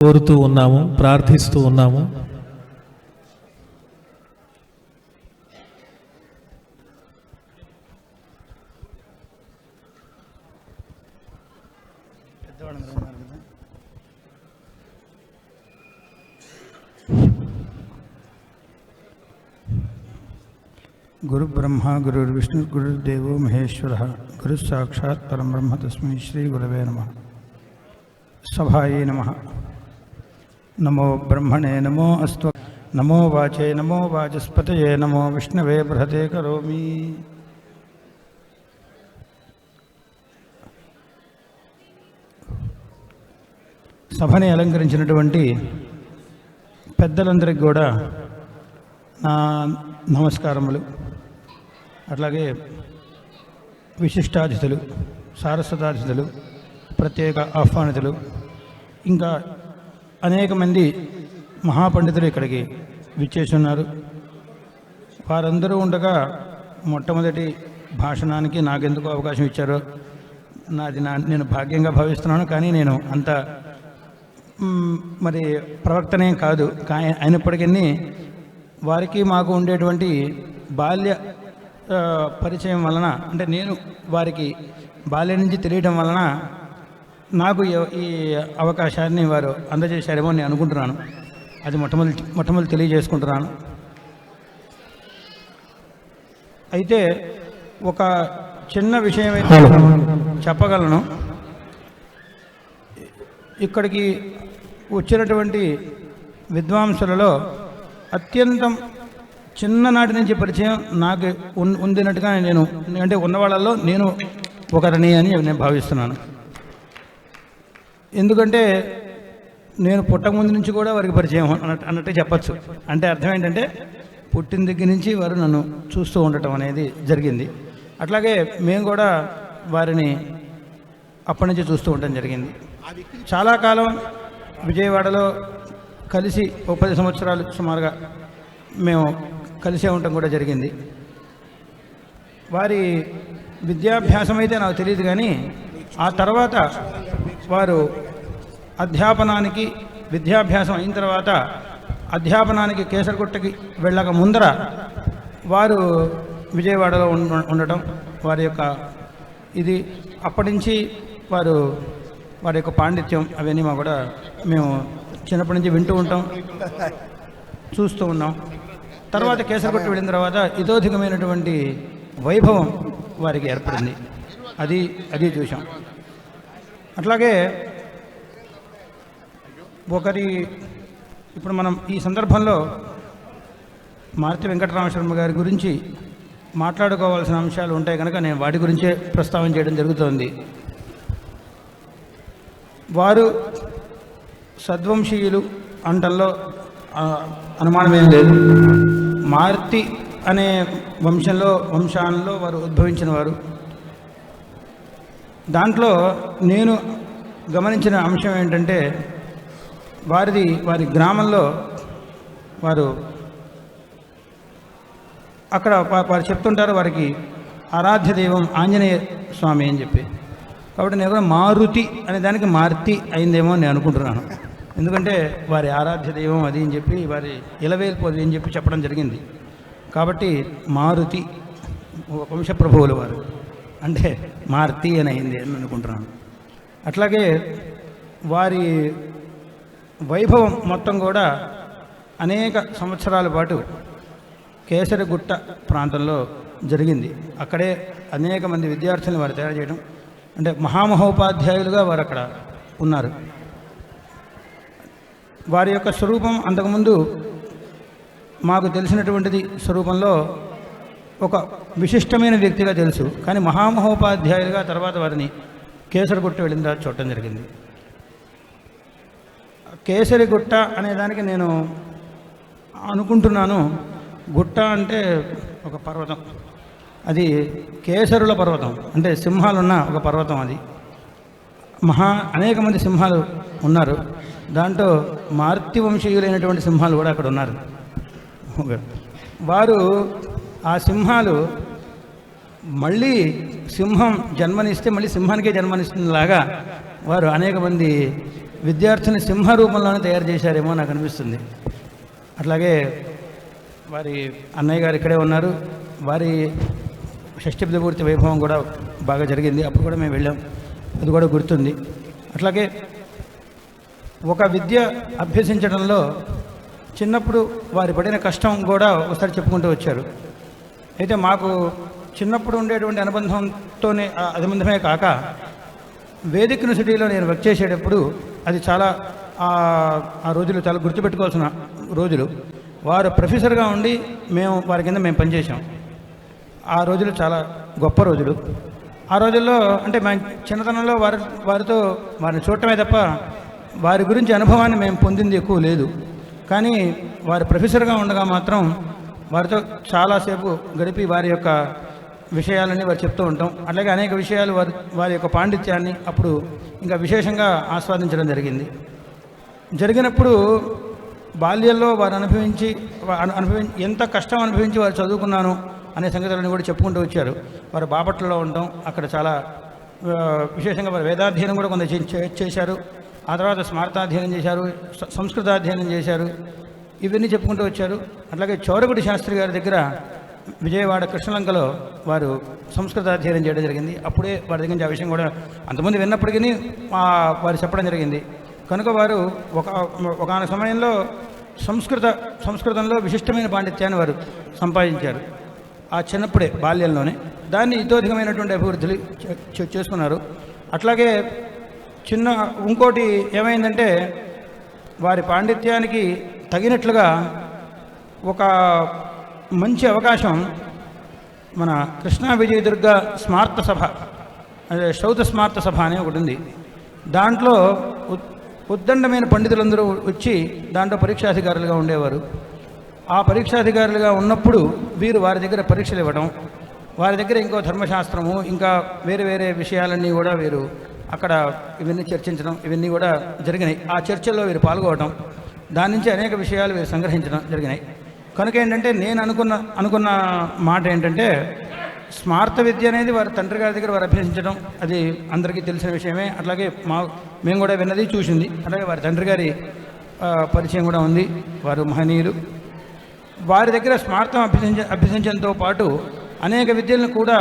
కోరుతూ ఉన్నాము ప్రార్థిస్తూ ఉన్నాము గురుబ్రహ్మ గురుర్విష్ణు గురుర్దేవో మహేశ్వర గురు సాక్షాత్ పరబ్రహ్మ తస్మై శ్రీ గురవే నమ సభాయే నమ నమో బ్రహ్మణే నమో అస్వ నమో వాచే నమో వాచస్పతయే నమో విష్ణవే బృహతే కరోమి. సభని అలంకరించినటువంటి పెద్దలందరికీ కూడా నా నమస్కారములు. అట్లాగే విశిష్టాతిథులు సారస్వతాతిథులు ప్రత్యేక ఆహ్వానితులు ఇంకా అనేక మంది మహాపండితులు ఇక్కడికి విచ్చేసి ఉన్నారు వారందరూ ఉండగా మొట్టమొదటి భాషణానికి నాకెందుకు అవకాశం ఇచ్చారో నాది నా నేను భాగ్యంగా భావిస్తున్నాను కానీ నేను అంత మరి ప్రవక్తనే కాదు. కానీ అయినప్పటికీ వారికి మాకు ఉండేటువంటి బాల్య పరిచయం వలన అంటే నేను వారికి బాల్యం నుంచి తెలియటం వలన నాకు ఈ- అవకాశాన్ని వారు అందజేశారేమో నేను అనుకుంటున్నాను. అది మొట్టమొదటి మొట్టమొదటి తెలియజేసుకుంటున్నాను. అయితే ఒక చిన్న విషయం అయితే చెప్పగలను. ఇక్కడికి వచ్చినటువంటి విద్వాంసులలో అత్యంతం చిన్ననాటి నుంచి పరిచయం నాకు ఉన్- ఉందినట్టుగా నేను అంటే ఉన్న వాళ్ళల్లో నేను ఒకరిని అని నేను భావిస్తున్నాను. ఎందుకంటే నేను పుట్టక ముందు నుంచి కూడా వారికి పరిచయం అన్నట్టు అన్నట్టే చెప్పచ్చు. అంటే అర్థం ఏంటంటే పుట్టిన దగ్గర నుంచి వారు నన్ను చూస్తూ ఉండటం అనేది జరిగింది. అట్లాగే మేము కూడా వారిని అప్పటి నుంచి చూస్తూ ఉండటం జరిగింది. చాలా కాలం విజయవాడలో కలిసి ఒక పది సంవత్సరాలు సుమారుగా మేము కలిసే ఉండటం కూడా జరిగింది. వారి విద్యాభ్యాసం అయితే నాకు తెలియదు కానీ ఆ తర్వాత వారు అధ్యాపనానికి విద్యాభ్యాసం అయిన తర్వాత అధ్యాపనానికి కేసరగుట్టకి వెళ్ళక ముందర వారు విజయవాడలో ఉండటం వారి యొక్క ఇది. అప్పటి నుంచి వారు వారి యొక్క పాండిత్యం అవన్నీ మా కూడా మేము చిన్నప్పటి నుంచి వింటూ ఉంటాం చూస్తూ ఉన్నాం. తర్వాత కేసరగుట్ట వెళ్ళిన తర్వాత ఇదోధికమైనటువంటి వైభవం వారికి ఏర్పడింది. అది అది చూసాం అట్లాగే ఒకరి ఇప్పుడు మనం ఈ సందర్భంలో మారుతి వెంకటరామశర్మ గారి గురించి మాట్లాడుకోవాల్సిన అంశాలు ఉంటాయి కనుక నేను వాటి గురించే ప్రస్తావన చేయడం జరుగుతోంది. వారు సద్వంశీయులు అంటల్లో అనుమానమేం లేదు. మారుతి అనే వంశంలో వంశాలలో వారు ఉద్భవించిన వారు. దాంట్లో నేను గమనించిన అంశం ఏంటంటే వారిది వారి గ్రామంలో వారు అక్కడ వారు చెప్తుంటారు వారికి ఆరాధ్య దైవం ఆంజనేయ స్వామి అని చెప్పి. కాబట్టి నేను కూడా మారుతి అనే దానికి మారుతి అయిందేమో అని నేను అనుకుంటున్నాను. ఎందుకంటే వారి ఆరాధ్య దైవం అది అని చెప్పి వారి ఇలవేల్పోది అని చెప్పి చెప్పడం జరిగింది. కాబట్టి మారుతి వంశప్రభువులు వారు. అంటే మార్తి అని అయింది అని అనుకుంటున్నాను. అట్లాగే వారి వైభవం మొత్తం కూడా అనేక సంవత్సరాల పాటు కేసరిగుట్ట ప్రాంతంలో జరిగింది. అక్కడే అనేక మంది విద్యార్థులను వారు తయారు చేయడం అంటే మహామహోపాధ్యాయులుగా వారు అక్కడ ఉన్నారు. వారి యొక్క స్వరూపం అంతకుముందు మాకు తెలిసినటువంటిది స్వరూపంలో ఒక విశిష్టమైన వ్యక్తిగా తెలుసు. కానీ మహామహోపాధ్యాయులుగా తర్వాత వారిని కేసరిగుట్ట వెళ్ళిన తర్వాత చూడటం జరిగింది. కేసరిగుట్ట అనే దానికి నేను అనుకుంటున్నాను. గుట్ట అంటే ఒక పర్వతం. అది కేసరుల పర్వతం. అంటే సింహాలున్న ఒక పర్వతం అది. మహా అనేక మంది సింహాలు ఉన్నారు. దాంట్లో మార్తి వంశీయులైనటువంటి సింహాలు కూడా అక్కడ ఉన్నారు. వారు ఆ సింహాలు మళ్ళీ సింహం జన్మనిస్తే మళ్ళీ సింహానికే జన్మనిస్తుందిలాగా వారు అనేక మంది విద్యార్థిని సింహ రూపంలోనే తయారు చేశారేమో నాకు అనిపిస్తుంది. అట్లాగే వారి అన్నయ్య గారు ఇక్కడే ఉన్నారు. వారి షష్ఠబ్ద పూర్తి వైభవం కూడా బాగా జరిగింది. అప్పుడు కూడా మేము వెళ్ళాం. అది కూడా గుర్తుంది. అట్లాగే ఒక విద్య అభ్యసించడంలో చిన్నప్పుడు వారి పడిన కష్టం కూడా ఒకసారి చెప్పుకుంటూ వచ్చారు. అయితే మాకు చిన్నప్పుడు ఉండేటువంటి అనుబంధంతోనే అనుబంధమే కాక వేదిక యూనివర్సిటీలో నేను వర్క్ చేసేటప్పుడు అది చాలా ఆ రోజులు చాలా గుర్తుపెట్టుకోవాల్సిన రోజులు. వారు ప్రొఫెసర్గా ఉండి మేము వారి కింద మేము పనిచేసాం ఆ రోజులు చాలా గొప్ప రోజులు. ఆ రోజుల్లో అంటే మా చిన్నతనంలో వారి వారితో వారిని చూడటమే తప్ప వారి గురించి అనుభవాన్ని మేము పొందింది ఎక్కువ లేదు. కానీ వారు ప్రొఫెసర్గా ఉండగా మాత్రం వారితో చాలాసేపు గడిపి వారి యొక్క విషయాలని వారు చెప్తూ ఉంటాం. అట్లాగే అనేక విషయాలు వారి వారి యొక్క పాండిత్యాన్ని అప్పుడు ఇంకా విశేషంగా ఆస్వాదించడం జరిగింది. జరిగినప్పుడు బాల్యంలో వారు అనుభవించి అనుభవి అనుభవించి ఎంత కష్టం అనుభవించి వారు చదువుకున్నాను అనే సంగతులను కూడా చెప్పుకుంటూ వచ్చారు. వారు బాపట్లలో ఉండటం అక్కడ చాలా విశేషంగా వారు వేదాధ్యయనం కూడా కొంత చే- చే- చేశారు. ఆ తర్వాత స్మారతాధ్యయనం చేశారు సంస్కృతాధ్యయనం చేశారు. ఇవన్నీ చెప్పుకుంటూ వచ్చారు. అట్లాగే చౌరగుడి శాస్త్రి గారి దగ్గర విజయవాడ కృష్ణలంకలో వారు సంస్కృత అధ్యయనం చేయడం జరిగింది. అప్పుడే వారి దగ్గర నుంచి ఆ విషయం కూడా అంతమంది విన్నప్పటికీ వారు చెప్పడం జరిగింది. కనుక వారు ఒక ఒక సమయంలో సంస్కృత సంస్కృతంలో విశిష్టమైన పాండిత్యాన్ని వారు సంపాదించారు. ఆ చిన్నప్పుడే బాల్యంలోనే. దాన్ని ఇతోధికమైనటువంటి అభివృద్ధులు చే- చేసుకున్నారు. అట్లాగే చిన్న ఇంకోటి ఏమైందంటే వారి పాండిత్యానికి తగినట్లుగా ఒక మంచి అవకాశం మన కృష్ణా విజయదుర్గ స్మార్త సభ అదే శ్రౌత స్మార్త సభ అనే ఒకటి ఉంది. దాంట్లో ఉద్దండమైన పండితులందరూ వచ్చి దాంట్లో పరీక్షాధికారులుగా ఉండేవారు. ఆ పరీక్షాధికారులుగా ఉన్నప్పుడు వీరు వారి దగ్గర పరీక్షలు ఇవ్వడం వారి దగ్గర ఇంకో ధర్మశాస్త్రము ఇంకా వేరే వేరే విషయాలన్నీ కూడా వీరు అక్కడ ఇవన్నీ చర్చించడం ఇవన్నీ కూడా జరిగినాయి. ఆ చర్చల్లో వీరు పాల్గొనడం దాని నుంచి అనేక విషయాలు సంగ్రహించడం జరిగినాయి. కనుక ఏంటంటే నేను అనుకున్న అనుకున్న మాట ఏంటంటే స్మార్త విద్య అనేది వారి తండ్రి గారి దగ్గర వారు అభ్యసించడం అది అందరికీ తెలిసిన విషయమే. అట్లాగే మా మేము కూడా విన్నది చూసింది. అలాగే వారి తండ్రి గారి పరిచయం కూడా ఉంది. వారు మహనీయులు. వారి దగ్గర స్మార్థం అభ్యసించ అభ్యసించడంతో పాటు అనేక విద్యలను కూడా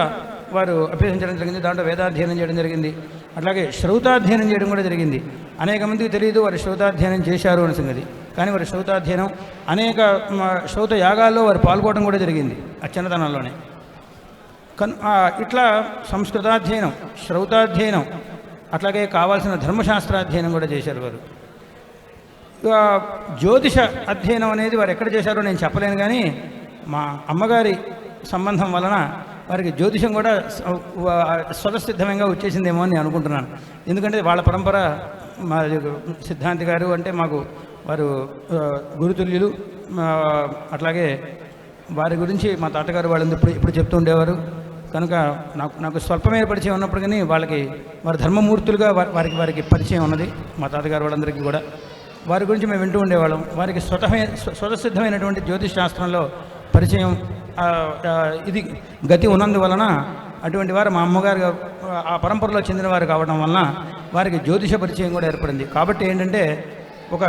వారు అభ్యసించడం జరిగింది. దాంట్లో వేదాధ్యయనం చేయడం జరిగింది. అట్లాగే శ్రౌతాధ్యయనం చేయడం కూడా జరిగింది. అనేక మందికి తెలియదు వారు శ్రౌతాధ్యయనం చేశారు అనే సంగతి. కానీ వారి శ్రౌతాధ్యయనం అనేక శ్రౌత యాగాల్లో వారు పాల్గొనడం కూడా జరిగింది ఆ చిన్నతనంలోనే కన్ ఇట్లా సంస్కృతాధ్యయనం శ్రౌతాధ్యయనం అట్లాగే కావాల్సిన ధర్మశాస్త్రాధ్యయనం కూడా చేశారు వారు. జ్యోతిష అధ్యయనం అనేది వారు ఎక్కడ చేశారో నేను చెప్పలేను కానీ మా అమ్మగారి సంబంధం వలన వారికి జ్యోతిషం కూడా స్వతసిద్ధంగా వచ్చేసిందేమో అని నేను అనుకుంటున్నాను. ఎందుకంటే వాళ్ళ పరంపర మా సిద్ధాంతి గారు అంటే మాకు వారు గురుతుల్యులు అట్లాగే వారి గురించి మా తాతగారు వాళ్ళు ఇప్పుడు ఇప్పుడు చెప్తూ ఉండేవారు. కనుక నాకు నాకు స్వల్పమైన పరిచయం ఉన్నప్పుడు కానీ వాళ్ళకి వారి ధర్మమూర్తులుగా వారికి వారికి పరిచయం ఉన్నది. మా తాతగారు వాళ్ళందరికీ కూడా. వారి గురించి మేము వింటూ ఉండేవాళ్ళం. వారికి స్వతమే స్వతసిద్ధమైనటువంటి జ్యోతిష్ శాస్త్రంలో పరిచయం ఇది గతి ఉన్నందువలన అటువంటి వారు మా అమ్మగారు ఆ, పరంపరలో చెందిన వారు కావడం వలన వారికి జ్యోతిష పరిచయం కూడా ఏర్పడింది. కాబట్టి ఏంటంటే ఒక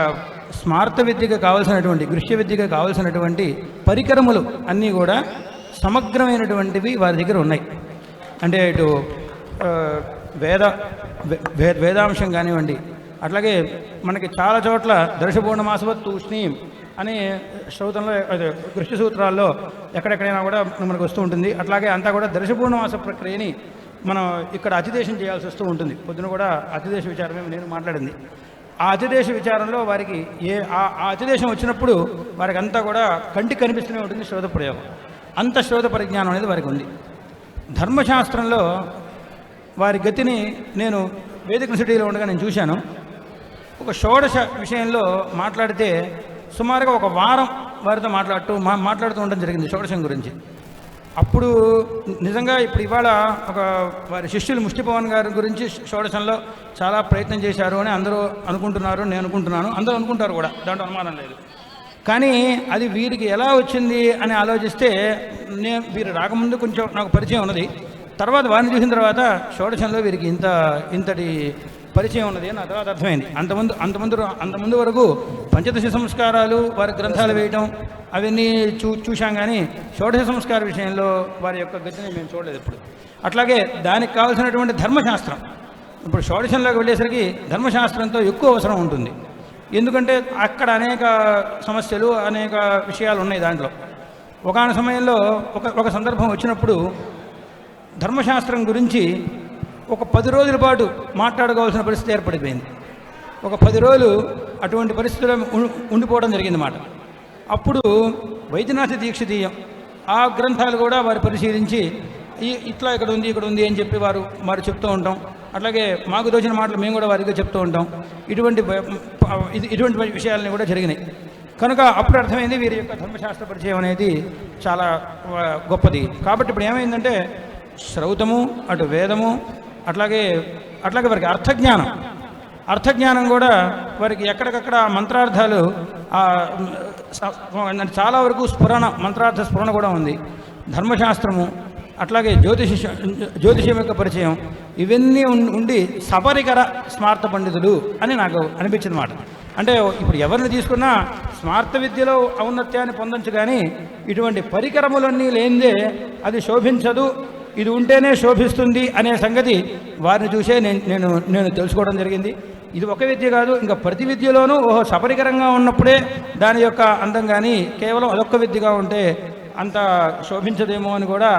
స్మార్త విద్యకు కావలసినటువంటి దృశ్య విద్యకు కావలసినటువంటి పరికరములు అన్నీ కూడా సమగ్రమైనటువంటివి వారి దగ్గర ఉన్నాయి. అంటే ఇటు వేద వే- వేదాంశం కానివ్వండి అట్లాగే మనకి చాలా చోట్ల దర్శపూర్ణమాసవత్ తూష్ణీం అని శ్రౌతంలో అదే దృష్టి సూత్రాల్లో ఎక్కడెక్కడైనా కూడా మనకు వస్తూ ఉంటుంది. అట్లాగే అంతా కూడా దర్శపూర్ణమాస ప్రక్రియని మనం ఇక్కడ అతిదేశం చేయాల్సి వస్తూ ఉంటుంది. పొద్దున కూడా అతిదేశ విచారమే నేను మాట్లాడింది. ఆ అతిదేశ విచారంలో వారికి ఏ ఆ అతిదేశం వచ్చినప్పుడు వారికి అంతా కూడా కంటికి కనిపిస్తూనే ఉంటుంది శ్రోత ప్రయోగం. అంత శ్రోత పరిజ్ఞానం అనేది వారికి ఉంది. ధర్మశాస్త్రంలో వారి గతిని నేను వేదిక సిటీలో ఉండగా నేను చూశాను. ఒక షోడశ విషయంలో మాట్లాడితే సుమారుగా ఒక వారం వారితో మాట్లాడుతూ మా మాట్లాడుతూ ఉండడం జరిగింది షోడశం గురించి. అప్పుడు నిజంగా ఇప్పుడు ఇవాళ ఒక వారి శిష్యులు ముష్టిపవన్ గారి గురించి షోడశంలో చాలా ప్రయత్నం చేశారు అని అందరూ అనుకుంటున్నారు నేను అనుకుంటున్నాను. అందరూ అనుకుంటారు కూడా దాంట్లో అనుమానం లేదు. కానీ అది వీరికి ఎలా వచ్చింది అని ఆలోచిస్తే నేను వీరు రాకముందు కొంచెం నాకు పరిచయం ఉన్నది. తర్వాత వారిని చూసిన తర్వాత షోడశంలో వీరికి ఇంత ఇంతటి పరిచయం ఉన్నది నా తర్వాత అర్థమైంది. అంతమంది అంతమంది అంతమంది వరకు పంచదశ సంస్కారాలు వారి గ్రంథాలు వేయటం అవన్నీ చూ చూశాం కానీ షోడశ సంస్కార విషయంలో వారి యొక్క గతిని మేము చూడలేదు ఇప్పుడు అట్లాగే దానికి కావాల్సినటువంటి ధర్మశాస్త్రం. ఇప్పుడు షోడశంలోకి వెళ్ళేసరికి ధర్మశాస్త్రంతో ఎక్కువ అవసరం ఉంటుంది. ఎందుకంటే అక్కడ అనేక సమస్యలు అనేక విషయాలు ఉన్నాయి దాంట్లో. ఒకనొక సమయంలో ఒక ఒక సందర్భం వచ్చినప్పుడు ధర్మశాస్త్రం గురించి ఒక పది రోజుల పాటు మాట్లాడుకోవాల్సిన పరిస్థితి ఏర్పడిపోయింది. ఒక పది రోజులు అటువంటి పరిస్థితుల్లో ఉం- ఉండిపోవడం జరిగిందన్నమాట. అప్పుడు వైద్యనాథ దీక్షితీయం ఆ గ్రంథాలు కూడా వారు పరిశీలించి ఈ ఇట్లా ఇక్కడ ఉంది ఇక్కడ ఉంది అని చెప్పి వారు వారు చెప్తూ ఉంటాం. అట్లాగే మాకు తోచిన మాటలు మేము కూడా వారికి చెప్తూ ఉంటాం. ఇటువంటి ఇది- ఇటువంటి విషయాలని కూడా జరిగినాయి. కనుక అప్పుడు అర్థమైంది వీరి యొక్క ధర్మశాస్త్ర పరిచయం అనేది చాలా గొప్పది. కాబట్టి ఇప్పుడు ఏమైందంటే శ్రౌతము అటు వేదము అట్లాగే అట్లాగే వారికి అర్థజ్ఞానం. అర్థజ్ఞానం కూడా వారికి ఎక్కడికక్కడ మంత్రార్థాలు చాలా వరకు స్ఫురణ మంత్రార్థ స్ఫురణ కూడా ఉంది. ధర్మశాస్త్రము అట్లాగే జ్యోతిష జ్యోతిషం యొక్క పరిచయం ఇవన్నీ ఉం- ఉండి సపరికర స్మార్త పండితులు అని నాకు అనిపించింది మాట అంటే ఇప్పుడు ఎవరిని తీసుకున్నా స్మార్త విద్యలో ఔన్నత్యాన్ని పొందొచ్చు కానీ ఇటువంటి పరికరములన్నీ లేనిదే అది శోభించదు ఇది ఉంటేనే శోభిస్తుంది అనే సంగతి వారిని చూసే నేను నేను నేను తెలుసుకోవడం జరిగింది. ఇది ఒక విద్య కాదు ఇంకా ప్రతి విద్యలోనూ ఓహో సపరికరంగా ఉన్నప్పుడే దాని యొక్క అందం కానీ కేవలం అదొక్క విద్యగా ఉంటే అంత శోభించదేమో అని కూడా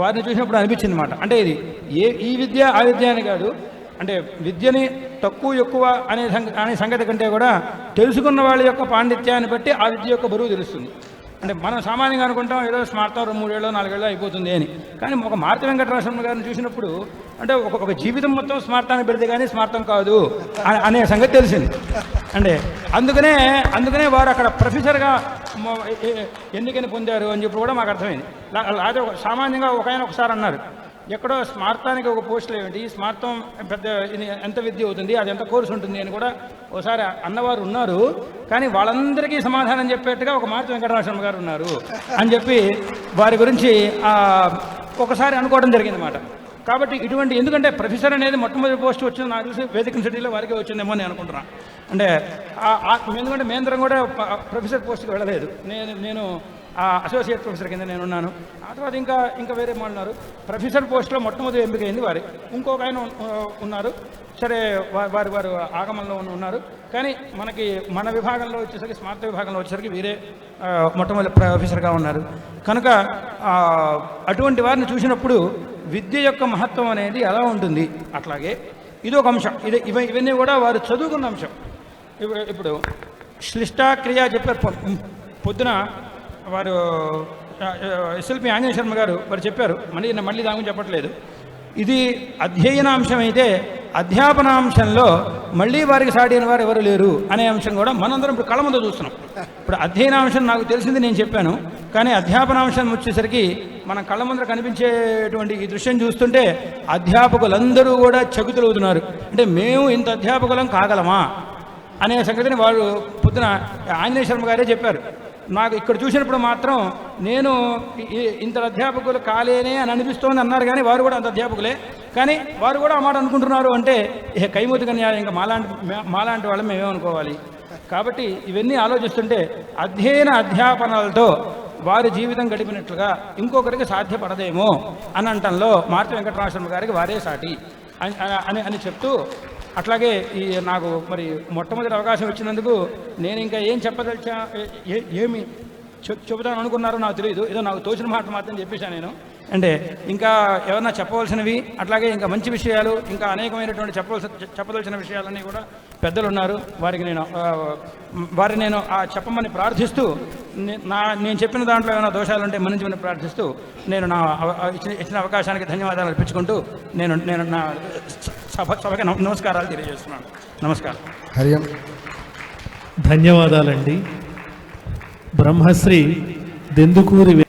వారిని చూసినప్పుడు అనిపించింది అనమాట అంటే ఇది ఏ ఈ విద్య ఆ విద్య అని కాదు. అంటే విద్యని తక్కువ ఎక్కువ అనే సంగ అనే సంగతి కంటే కూడా తెలుసుకున్న వాళ్ళ యొక్క పాండిత్యాన్ని బట్టి ఆ విద్య యొక్క బరువు తెలుస్తుంది. అంటే మనం సామాన్యంగా అనుకుంటాం ఏదో స్మార్తం రెండు మూడేళ్ళు నాలుగేళ్ళు అయిపోతుంది అని. కానీ ఒక మారుతి వెంకటరాశ్రమ గారిని చూసినప్పుడు అంటే ఒక ఒక జీవితం మొత్తం స్మార్తాన్ని పెడితే కానీ స్మార్థం కాదు అనే సంగతి తెలిసింది. అంటే అందుకనే అందుకనే వారు అక్కడ ప్రొఫెసర్గా ఎన్నికని పొందారు అని చెప్పి కూడా మాకు అర్థమైంది. లా- అదే ఒక- సామాన్యంగా ఒక ఆయన ఒకసారి అన్నారు. ఎక్కడో స్మార్థానికి ఒక పోస్టులు ఏమిటి? స్మార్థం పెద్ద ఇది ఎంత విద్య అవుతుంది? అది ఎంత కోర్సు ఉంటుంది అని కూడా ఒకసారి అన్నవారు ఉన్నారు. కానీ వాళ్ళందరికీ సమాధానం చెప్పేట్టుగా ఒక మార్చి వెంకటరాశ్రమ గారు ఉన్నారు అని చెప్పి వారి గురించి ఒకసారి అనుకోవడం జరిగిందన్నమాట. కాబట్టి ఇటువంటి ఎందుకంటే ప్రొఫెసర్ అనేది మొట్టమొదటి పోస్ట్ వచ్చింది నాకు తెలిసి వేదిక సిటీలో వారికే వచ్చిందేమో అని అనుకుంటున్నాను అంటే ఎందుకంటే మేందరం కూడా ప్రొఫెసర్ పోస్ట్కి వెళ్ళలేదు. నేను నేను అసోసియేట్ ప్రొఫెసర్ కింద నేను ఉన్నాను ఆ తర్వాత ఇంకా ఇంకా వేరే ఉన్నారు. ప్రొఫెసర్ పోస్ట్లో మొట్టమొదటి ఎంపిక అయింది వారి. ఇంకొక ఆయన ఉన్నారు. సరే వా- వారు వారు ఆగమంలో ఉన్నారు. కానీ మనకి మన విభాగంలో వచ్చేసరికి స్మార్త విభాగంలో వచ్చేసరికి వీరే మొట్టమొదటి ప్రొఫెసర్గా ఉన్నారు. కనుక అటువంటి వారిని చూసినప్పుడు విద్య యొక్క మహత్వం అనేది ఎలా ఉంటుంది? అట్లాగే ఇది ఒక అంశం. ఇది ఇవ ఇవన్నీ కూడా వారు చదువుకున్న అంశం. ఇప్పుడు ఇప్పుడు శ్లిష్టాక్రియ చెప్పారు. పొద్దున వారు ఎస్ఎల్పి ఆంజనేయ శర్మ గారు వారు చెప్పారు మళ్ళీ నేను మళ్ళీ దాని గురించి చెప్పట్లేదు. ఇది అధ్యయనాంశం అయితే అధ్యాపనాంశంలో మళ్ళీ వారికి సాటిన వారు ఎవరు లేరు అనే అంశం కూడా మనందరం ఇప్పుడు కళ ముందు చూస్తున్నాం. ఇప్పుడు అధ్యయనాంశం నాకు తెలిసింది నేను చెప్పాను కానీ అధ్యాపనాంశం వచ్చేసరికి మన కళ్ళ ముందర కనిపించేటువంటి ఈ దృశ్యం చూస్తుంటే అధ్యాపకులందరూ కూడా చకుతులవుతున్నారు. అంటే మేము ఇంత అధ్యాపకులం కాగలమా? అనే సంగతిని వారు పొద్దున ఆంజనేయ శర్మ గారే చెప్పారు. నాకు ఇక్కడ చూసినప్పుడు మాత్రం నేను ఇంత అధ్యాపకులు కాలేనే అని అనిపిస్తోంది అన్నారు కానీ వారు కూడా అంత అధ్యాపకులే. కానీ వారు కూడా ఆ మాట అనుకుంటున్నారు అంటే ఇక కైమూతి కన్యాయం ఇంకా మాలాంటి మాలాంటి వాళ్ళని మేమేమనుకోవాలి? కాబట్టి ఇవన్నీ ఆలోచిస్తుంటే అధ్యయన అధ్యాపనలతో వారి జీవితం గడిపినట్లుగా ఇంకొకరికి సాధ్యపడదేమో అని అంటంలో మార్తి వెంకటరామస్వామి గారికి వారే సాటి అని అని చెప్తూ అట్లాగే ఈ నాకు మరి మొట్టమొదటి అవకాశం ఇచ్చినందుకు నేను ఇంకా ఏం చెప్పదలిచా ఏ- ఏమి చెబుతాను అనుకున్నారో నాకు తెలియదు ఏదో నాకు తోచిన మాట మాత్రం చెప్పేశాను నేను. అంటే ఇంకా ఏమన్నా చెప్పవలసినవి అట్లాగే ఇంకా మంచి విషయాలు ఇంకా అనేకమైనటువంటి చెప్పవలసిన చెప్పదలసిన విషయాలన్నీ కూడా పెద్దలు ఉన్నారు వారికి నేను వారిని నేను ఆ చెప్పమని ప్రార్థిస్తూ నా నేను చెప్పిన దాంట్లో ఏమైనా దోషాలు ఉంటే మన్నించమని ప్రార్థిస్తూ నేను నా ఇచ్చిన ఇచ్చిన అవకాశానికి ధన్యవాదాలు అర్పించుకుంటూ నేను నేను నా సభ సభకి నమ- నమస్కారాలు తెలియజేస్తున్నాను. నమస్కారం. హరి ఓం. ధన్యవాదాలండి. బ్రహ్మశ్రీ దెందుకూరి